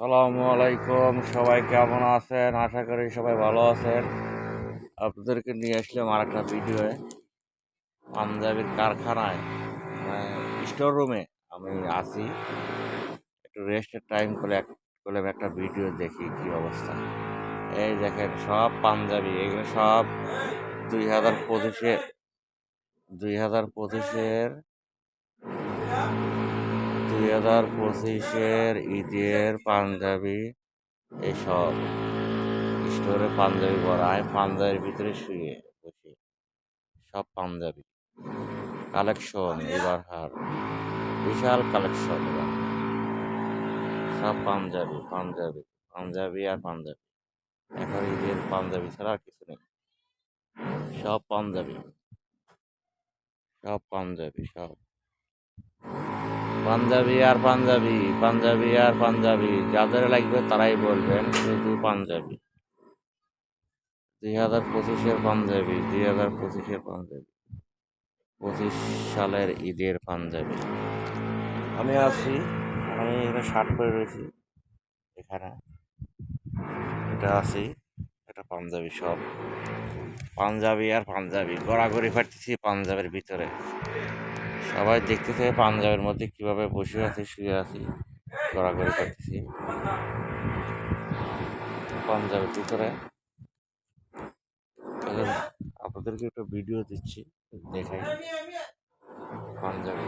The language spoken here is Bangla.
সালামু আলাইকুম, সবাই কেমন আছেন? আশা করি সবাই ভালো আছেন। আপনাদেরকে নিয়ে আসলাম আর একটা ভিডিওয়ে পাঞ্জাবির কারখানায়। মানে স্টোর রুমে আমি আছি। একটু রেস্টের টাইম করে করলাম একটা ভিডিও দেখি কি অবস্থা। এই দেখেন, সব পাঞ্জাবি, এগুলো সব দুই হাজার পঁচিশে, দুই হাজার পঁচিশের দুই হাজার পঁচিশের ঈদের পাঞ্জাবি এসব। স্টোরে পাঞ্জাবি ভরায় পাঞ্জাবির ভিতরে শুয়ে বসে। সব পাঞ্জাবি। কালেকশন এবার হার। বিশাল কালেকশন এবার। সব পাঞ্জাবি পাঞ্জাবি পাঞ্জাবি আর পাঞ্জাবি। এখন ঈদের পাঞ্জাবি ছাড়া আর কিছু নেই। সব পাঞ্জাবি। সব পাঞ্জাবি, সব। পাঞ্জাবি আর পাঞ্জাবি পাঞ্জাবি আর পাঞ্জাবি, যাদের লাগবে তারাই বলবেন শুধু পাঞ্জাবি। দুই হাজার পঁচিশের পাঞ্জাবি, দুই হাজার পঁচিশের পাঞ্জাবি, পঁচিশ সালের ঈদের পাঞ্জাবি। আমি আছি, আমি এখানে শার্ট পরে রয়েছি, এখানে এটা আছি, এটা পাঞ্জাবি সব পাঞ্জাবি আর পাঞ্জাবি, গড়াগড়ি ফাটতেছি পাঞ্জাবের ভিতরে। সবাই দেখতেছে পাঞ্জাবের মধ্যে কীভাবে বসে আছি, শুয়ে আছি গড়াগড়ি করতেছি। পাঞ্জাবের ভিতরে আপনাদেরকে একটা ভিডিও দিচ্ছি দেখাই পাঞ্জাবি।